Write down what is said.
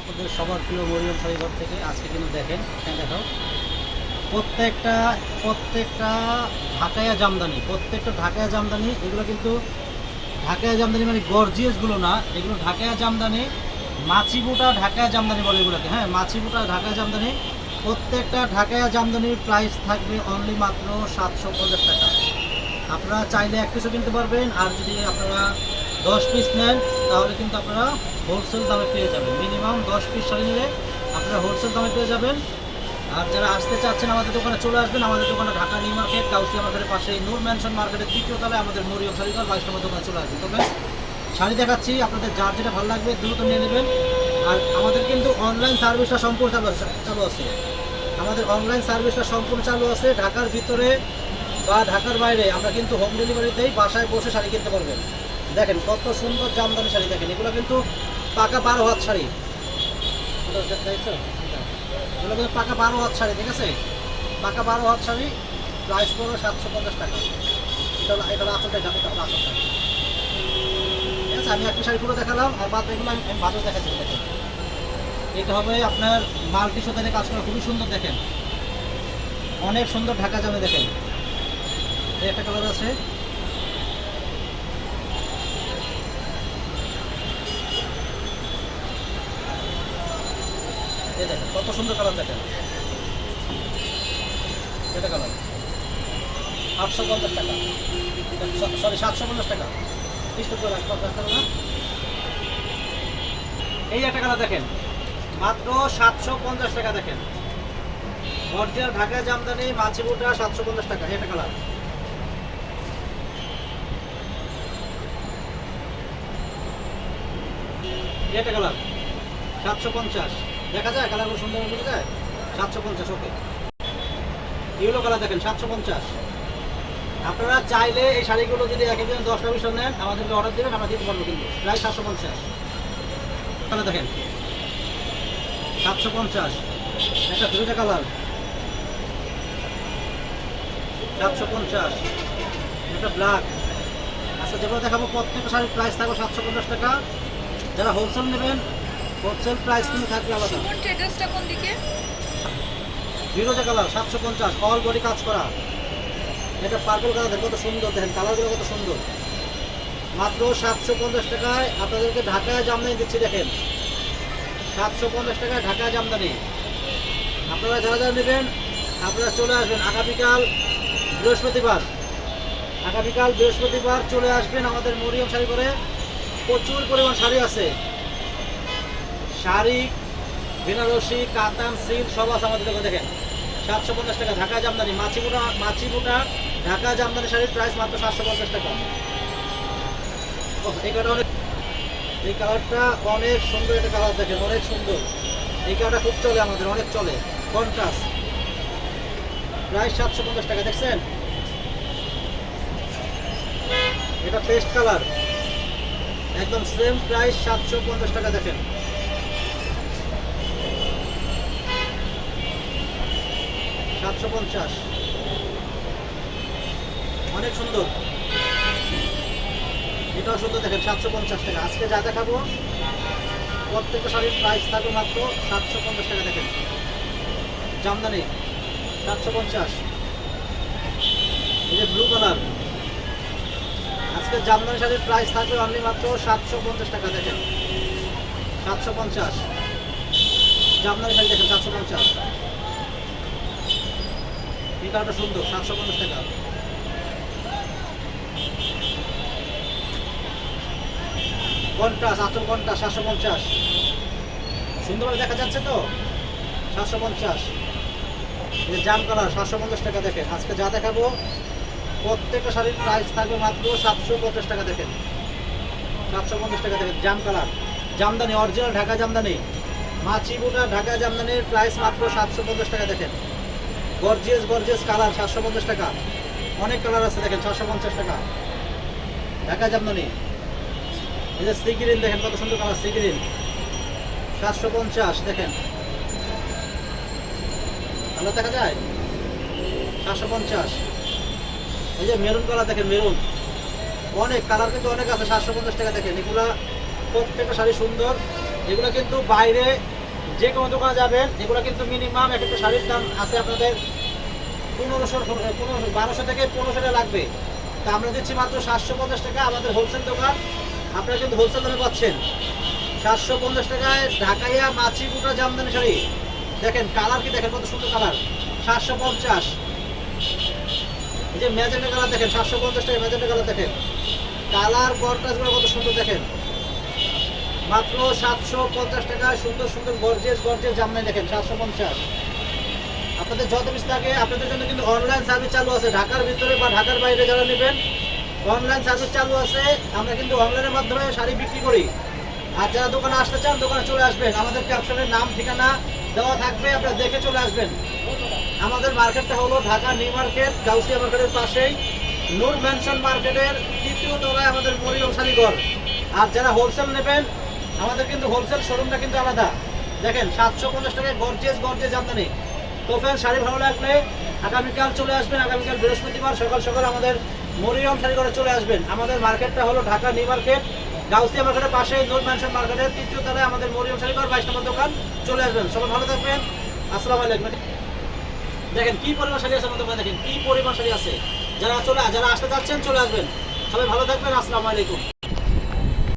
আপনাদের সবার প্রিয় মরিয়ম শাড়িঘর থেকে। আজকে কিন্তু দেখেন এখানে দেখো। প্রত্যেকটা প্রত্যেকটা ঢাকায়া জামদানি, প্রত্যেকটা ঢাকায়া জামদানি, এগুলো কিন্তু ঢাকায়া জামদানি মানে গর্জিয়াসগুলো না, এগুলো ঢাকায়া জামদানি মাছিবুটা ঢাকায়া জামদানি বলে এগুলোকে হ্যাঁ মাছিবুটা ঢাকায়া জামদানি, প্রত্যেকটা ঢাকায়া জামদানির প্রাইস থাকবে অনলি মাত্র সাতশো পঞ্চাশ টাকা। আপনারা চাইলে এক পিসও কিনতে পারবেন, আর যদি আপনারা দশ পিস নেন, তাহলে কিন্তু আপনারা হোলসেল দামে পেয়ে যাবেন। মিনিমাম দশ পিস শাড়ি নিলে আপনারা হোলসেল দামে পেয়ে যাবেন। আর যারা আসতে চাচ্ছেন আমাদের দোকানে চলে আসবেন, আমাদের দোকানে ঢাকা নিউ মার্কেট কাউসিয়া মার্কেটের পাশে, নূর ম্যানশন মার্কেটের তৃতীয় তলায় আমাদের মরিয়ম শাড়িঘর বাইশ নম্বর দোকানে চলে আসবেন। তবে শাড়ি দেখাচ্ছি, আপনাদের যার যেটা ভালো লাগবে দ্রুত নিয়ে নেবেন। আর আমাদের কিন্তু অনলাইন সার্ভিসটা সম্পূর্ণ চালু আছে আমাদের অনলাইন সার্ভিসটা সম্পূর্ণ চালু আছে ঢাকার ভিতরে বা ঢাকার বাইরে। আমরা কিন্তু হোম ডেলিভারিতেই বাসায় বসে শাড়ি কিনতে পারবেন। দেখেন কত সুন্দর জামদানি শাড়ি দেখেন, এগুলো কিন্তু পাকা বারো হাত শাড়ি। এগুলো কিন্তু পাকা বারো হাত শাড়ি, ঠিক আছে? পাকা বারো হাত শাড়ি প্রাইস পড়বে সাতশো পঞ্চাশ টাকা। এটা এটা আসলটা এটা হলো আসলটা ঠিক আছে, আমি একটা শাড়ি পুরো দেখালাম, আর বাদ এগুলো আমি ভালো দেখাচ্ছি এটা হবে আপনার মাল্টি সুতারে কাজ করা, খুবই সুন্দর দেখেন। অনেক সুন্দর ঢাকা জামে দেখেন। একটা কালার আছে এই দেখেন কত সুন্দর কালার দেখেন। এটা কালার আটশো পঞ্চাশ টাকা। সরি সাতশো পঞ্চাশ টাকা। এই একটা কালার দেখেন। মাত্র সাতশো পঞ্চাশ টাকা দেখেন। অরিজিনাল ঢাকা জামদানি মাছিবুটা সাতশো পঞ্চাশ টাকা একটা কালার একটা কালার সাতশো পঞ্চাশ। দেখা যায়? কালারগুলো সুন্দর বোঝা যায়? সাতশো পঞ্চাশ, ওকে। ইউলো কালার দেখেন, সাতশো পঞ্চাশ। আপনারা চাইলে এই শাড়িগুলো যদি এক একজন দশটা বিশটা নেন, আমাদেরকে অর্ডার দেবেন, আমরা দিতে পারব কিন্তু। প্রায় সাতশো পঞ্চাশ। কালার দেখেন। সাতশো পঞ্চাশ। একটা দুইটা কালার। সাতশো পঞ্চাশ। একটা ব্ল্যাক আচ্ছা যেগুলো দেখাবো, প্রত্যেকটা শাড়ির প্রাইস থাকবে সাতশো পঞ্চাশ টাকা। যারা হোলসেল নেবেন হোলসেল প্রাইস কিন্তু থাকবে আলাদা। সুমন ট্রেডার্সটা কোন দিকে? ফিরোজা কালার সাতশো পঞ্চাশ অল বডি কাজ করা। এটা পার্পল কালার কত সুন্দর। দেখেন কালারগুলো কত সুন্দর। মাত্র সাতশো পঞ্চাশ টাকায় আপনাদেরকে ঢাকায় জামদানি দিচ্ছি দেখেন। সাতশো পঞ্চাশ টাকায় ঢাকায় জামদানি। আপনারা যারা যারা নেবেন আপনারা চলে আসবেন আগামীকাল বৃহস্পতিবার। আগামীকাল বৃহস্পতিবার চলে আসবেন আমাদের মরিয়ম শাড়ি করে প্রচুর পরিমাণ শাড়ি আছে। শাড়ি বেনারসি, কাতান সিল সব আছে আমাদের দোকানে, দেখেন। সাতশো পঞ্চাশ টাকা, ঢাকা জামদানি মাছিমুটা মাছিমুটা ঢাকা জামদানি শাড়ির প্রাইস মাত্র সাতশো পঞ্চাশ টাকা। এই কালারটা অনেক কালারটা অনেক সুন্দর একটা কালার, দেখেন, অনেক সুন্দর। এই কালারটা খুব চলে আমাদের, অনেক চলে। কন্ট্রাস্ট প্রায় সাতশো পঞ্চাশ টাকা, দেখছেন? এটা পেস্ট কালার একদম সেম প্রাইস সাতশো পঞ্চাশ টাকা, দেখেন। সাতশো পঞ্চাশ। অনেক সুন্দর। এটাও সুন্দর, দেখেন সাতশো পঞ্চাশ টাকা। আজকে যা দেখাবো, প্রত্যেকটা শাড়ির প্রাইস থাকবে মাত্র সাতশো পঞ্চাশ টাকা, দেখেন। জামদানি, সাতশো পঞ্চাশ। এই যে ব্লু কালার আজকে জামদানি শাড়ির প্রাইস থাকবে অনলি মাত্র সাতশো পঞ্চাশ টাকা, দেখেন। সাতশো পঞ্চাশ। জামদানি শাড়ি, দেখেন, সাতশো পঞ্চাশ। এই সুন্দর, সাতশো পঞ্চাশ টাকা। পঞ্চাশ আচল পঞ্চাশ, সাতশো পঞ্চাশ। সুন্দরভাবে দেখা যাচ্ছে তো? সাতশো পঞ্চাশ। জাম কালার সাতশো পঞ্চাশ টাকা দেখেন। আজকে যা দেখাবো, প্রত্যেকটা শাড়ির প্রাইস থাকবে মাত্র সাতশো পঞ্চাশ টাকা দেখেন। সাতশো পঞ্চাশ টাকা দেখেন, জাম কালার জামদানি অরিজিনাল ঢাকা জামদানি। মাছি বুটা ঢাকা জামদানির প্রাইস মাত্র সাতশো পঞ্চাশ টাকা দেখেন। গর্জিয়াস গর্জিয়াস কালার সাতশো পঞ্চাশ টাকা। অনেক কালার আছে, দেখেন, সাতশো পঞ্চাশ টাকা। ঢাকা জামদানি। এই যে সি গ্রিন দেখেন, কত সুন্দর কালার সি গ্রিন সাতশো পঞ্চাশ, দেখেন। ভালো দেখা যায়? সাতশো পঞ্চাশ। এই যে মেরুন কালার দেখেন, মেরুন। অনেক কালার কিন্তু অনেক আছে, সাতশো পঞ্চাশ টাকা, দেখেন। এগুলা প্রত্যেকটা শাড়ি সুন্দর। এগুলো কিন্তু বাইরে যে কোনো দোকানে যাবেন, এগুলো কিন্তু মিনিমাম এক একটা শাড়ির দাম আছে আপনাদের পনেরোশো পনেরোশো, বারোশো থেকে পনেরোশো টাকা লাগবে। তা আমরা দিচ্ছি মাত্র সাতশো পঞ্চাশ টাকা, আমাদের হোলসেল দোকান। আপনারা কিন্তু হোলসেল দামে পাচ্ছেন। সাতশো পঞ্চাশ টাকায় ঢাকাইয়া মাছি বুটা জামদানি শাড়ি। দেখেন কালার কি দেখেন, কত সুন্দর কালার সাতশো পঞ্চাশ। এই যে ম্যাজেন্টা কালার দেখেন, সাতশো পঞ্চাশ টাকা ম্যাজেন্টা কালার দেখেন। কালার কন্ট্রাস্টগুলো কত সুন্দর দেখেন। মাত্র সাতশো পঞ্চাশ টাকায় সুন্দর সুন্দর, গর্জেস গর্জেস জামদানি দেখেন, সাতশো পঞ্চাশ। আপনাদের যত পিস লাগে, আপনাদের জন্য কিন্তু অনলাইন সার্ভিস চালু আছে। ঢাকার ভিতরে বা ঢাকার বাইরে যারা নেবেন অনলাইন সার্ভিস চালু আছে। আমরা কিন্তু অনলাইনের মাধ্যমে শাড়ি বিক্রি করি। আর যারা দোকানে আসতে চান, দোকানে চলে আসবেন। আমাদের ক্যাপশনের নাম, ঠিকানা দেওয়া থাকবে, আপনারা দেখে চলে আসবেন। আমাদের মার্কেটটা হলো ঢাকা নিউ মার্কেট, গাউসিয়া মার্কেটের পাশেই। নূর ম্যানশন মার্কেটের তৃতীয় তলায় আমাদের মরিয়ম শাড়িঘর আর যারা হোলসেল নেবেন আমাদের কিন্তু হোলসেল শোরুমটা কিন্তু আলাদা। দেখেন, সাতশো পঞ্চাশ টাকায় গর্জেস গর্জেস আমদানি তো ফ্যান শাড়ি ভালো লাগলে আগামীকাল চলে আসবেন, আগামীকাল বৃহস্পতিবার সকাল সকাল আমাদের মরিয়ম শাড়ি ঘরে চলে আসবেন। আমাদের মার্কেটটা হলো ঢাকা নিউ মার্কেট, গাউসিয়া মার্কেটের পাশে নূর ম্যানশন মার্কেটের তৃতীয় তলায় আমাদের মরিয়ম শাড়ি ঘর, বাইশ নম্বর দোকান, চলে আসবেন। সবাই ভালো থাকবেন। আসসালামু আলাইকুম। দেখেন, কি পরিমাণ শাড়ি আছে আমাদের দেখেন, কি পরিমাণ শাড়ি আছে? যারা চলে যারা আসতে চাচ্ছেন, চলে আসবেন। সবাই ভালো থাকবেন। আসসালামু আলাইকুম।